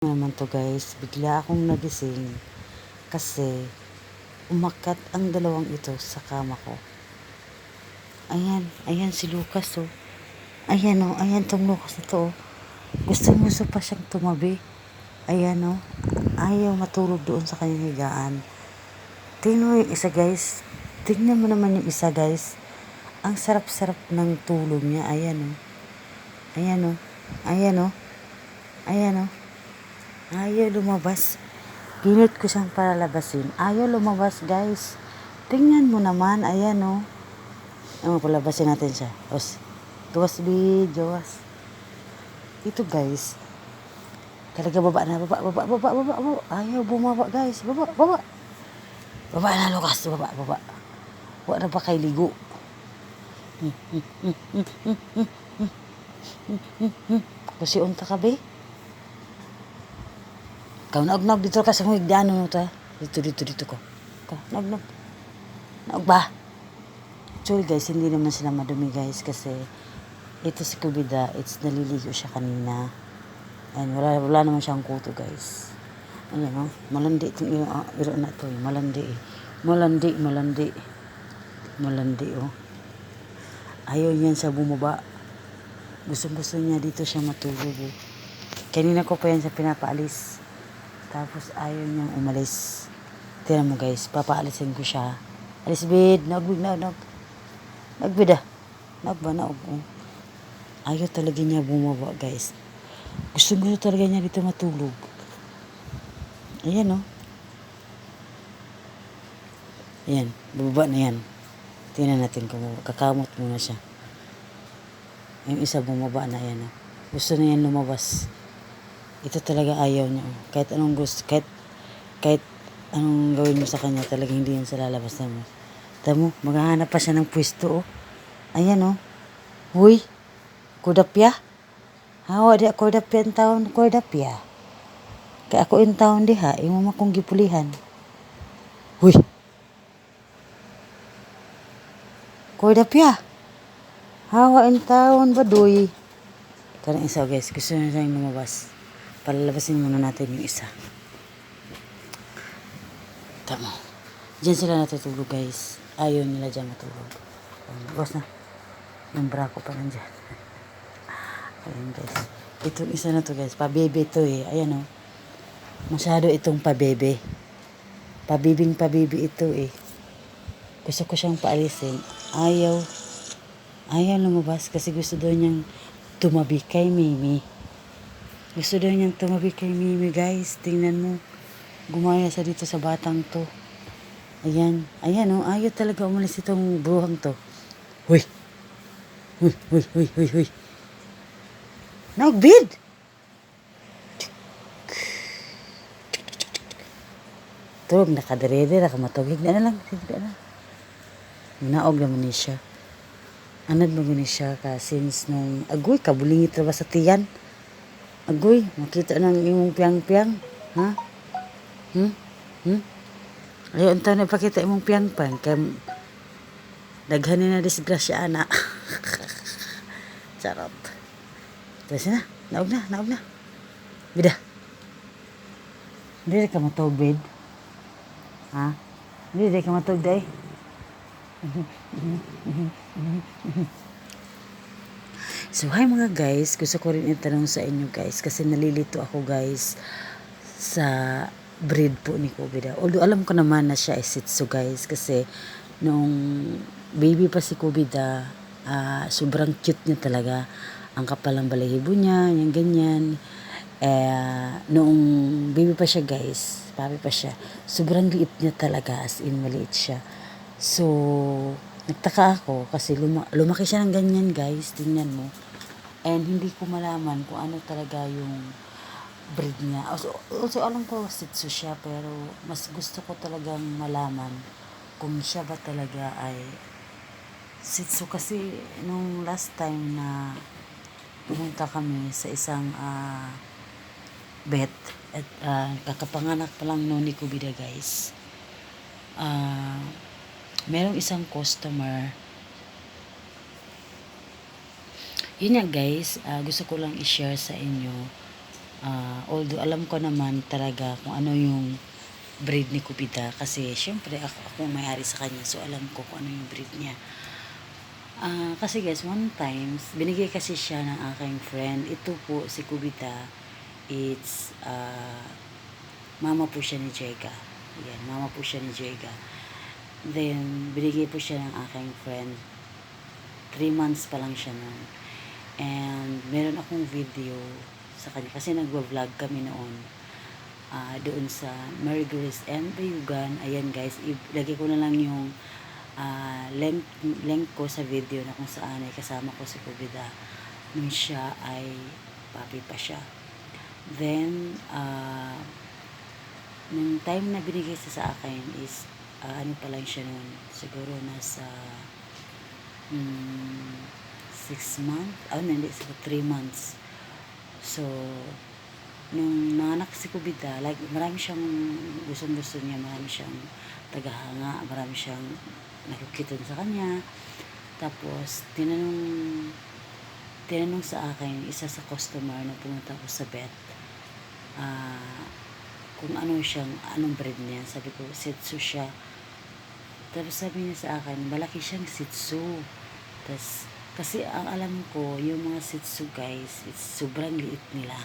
naman to guys, bigla akong nagising kasi umakat ang dalawang ito sa kama ko. Ayan, ayan si Lucas oh. Ayan oh, ayan tong Lucas na oh. Gusto gusto pa siyang tumabi. Ayan oh, ayaw matulog doon sa kanyang higaan. Tingnan mo yung isa guys. Tingnan mo naman yung isa guys. Ang sarap-sarap ng tulog niya. Ayan oh. Ayan oh. Ayan oh. Ayan oh. Ayaw lumabas. Pilit ko siyang palalabasin. Ayaw lumabas, guys. Tingnan mo naman. Ayan, oh. Ano, palabasin natin siya. Os. Gawas, bi. Gawas. Ito, guys. Talaga baba na. Baba, baba, baba, baba. Ayaw bumaba, guys. Baba, baba. Baba na, Lucas. Baba, baba. Huwag na pa kay ligo. Kasi unta ka, be. Ikaw, naog-naog dito ka sa mga higdano mo ta. Dito, dito, dito ko. Ka, naog-naog. Naog ba? Actually guys, hindi naman sila madumi guys kasi ito si Kubida, it's naliligo siya kanina. And wala, wala naman siyang kuto guys. Ayan o, malandi itong iro, ah, iro na to. eh. Malandi eh. Malandi, malandi. Malandi oh. Ayaw niyan sa bumaba. Gusto-gusto niya dito siya matulog eh. Kanina ko pa yan sa pinapaalis. Tapos ayaw niyang umalis. Tingnan mo guys, papaalisin ko siya. Alis bid, nagbig na, nag. Nagbid ah. Nagba na oh. Ayaw talaga niya bumaba guys. Gusto gusto talaga niya dito matulog. Ayan oh. Ayan, bubaba na yan. Tingnan natin kung kakamot muna siya. Yung isa bumaba na yan oh. Gusto na yan lumabas ito talaga ayaw niya. Kahit anong gusto, kahit, kahit anong gawin mo sa kanya, talaga hindi yan sa lalabas na mo. Tamo, maghahanap pa siya ng pwesto, oh. Ayan, oh. Huy, kudapya. Hawa di kudapya ang taon, kudapya. Kaya ako yung taon di ha, yung mama kong gipulihan. Huy. Kudapya. Hawa yung taon, baduy. Karang isa guys, gusto na siyang lumabas. Palalabasin muna natin yung isa. Tama. Diyan sila natutulog guys. Ayaw nila dyan matulog. Um, boss na. Yung bra ko pa nandyan. Ayan guys. Itong isa na to guys. Pabebe to eh. Ayan oh. Masyado itong pabebe. Pabibing pabebe ito eh. Gusto ko siyang paalisin. Ayaw. Ayaw lumabas kasi gusto daw niyang tumabi kay Mimi. Gusto daw niyang tumabi kay Mimi, guys. Tingnan mo. Gumaya sa dito sa batang to. Ayan. Ayan, oh. Ayaw talaga umalis itong bruhang to. Huy. Huy, huy, huy, huy, huy. Nagbid! Tulog, nakaderede, nakamatugig na na lang. Sige na. Naog naman ni siya. Anad mo gani siya ka since nung agoy kabulingit ra ba sa tiyan. Agoy, makita nang imong piyang-piyang. Ha? Hmm? Hmm? Ayaw ang na ipakita imong piyang-piyang. Kaya daghan na disgrasya ana. Charot. Tapos na, naog na, naog na. Bida. Hindi ka matog, bed. Ha? Hindi ka matog, day. So, hi mga guys. Gusto ko rin itanong sa inyo guys kasi nalilito ako guys sa breed po ni Kubida. Although alam ko naman na siya is Shih Tzu guys kasi nung baby pa si Kubida, ah, sobrang cute niya talaga. Ang kapal ng balahibo niya, yung ganyan. Eh, noong baby pa siya guys, papi pa siya, sobrang liit niya talaga as in maliit siya. So, nagtaka ako kasi luma- lumaki siya ng ganyan guys, tingnan mo. And hindi ko malaman kung ano talaga yung breed niya. Also, also alam ko Shih Tzu siya pero mas gusto ko talagang malaman kung siya ba talaga ay Shih Tzu kasi nung last time na pumunta kami sa isang ah, vet at ah, kakapanganak pa lang noon ni Kubida guys. Ah, merong isang customer yun nga guys, ah, gusto ko lang i-share sa inyo Ah, although alam ko naman talaga kung ano yung breed ni Kubida kasi syempre ako, ako may-ari sa kanya so alam ko kung ano yung breed niya. Ah, kasi guys, one times, binigay kasi siya ng aking friend. Ito po, si Kubita, it's, ah, mama po siya ni Jega. Yan, mama po siya ni Jega. Then, binigay po siya ng aking friend. Three months pa lang siya noon. And, meron akong video sa kanya. Kasi nagwa-vlog kami noon. ah doon sa Grace and Bayugan. Ayan guys, ilagay ko na lang yung ah link, link ko sa video na kung saan ay kasama ko si Kubida nung siya ay papi pa siya. Then, ah nung time na binigay siya sa akin is ah, ano pa lang siya noon siguro nasa mm, six months oh hindi siguro three months. So nung nanganak si Kubida like marami siyang gustong gusto niya marami siyang tagahanga marami siyang nakikiton sa kanya. Tapos tinanong tinanong sa akin isa sa customer na pumunta ko sa vet ah kung ano siyang anong breed niya. Sabi ko Tzu siya tapos sabi niya sa akin malaki siyang Shih Tzu tapos kasi ang alam ko yung mga Shih Tzu guys it's sobrang liit nila.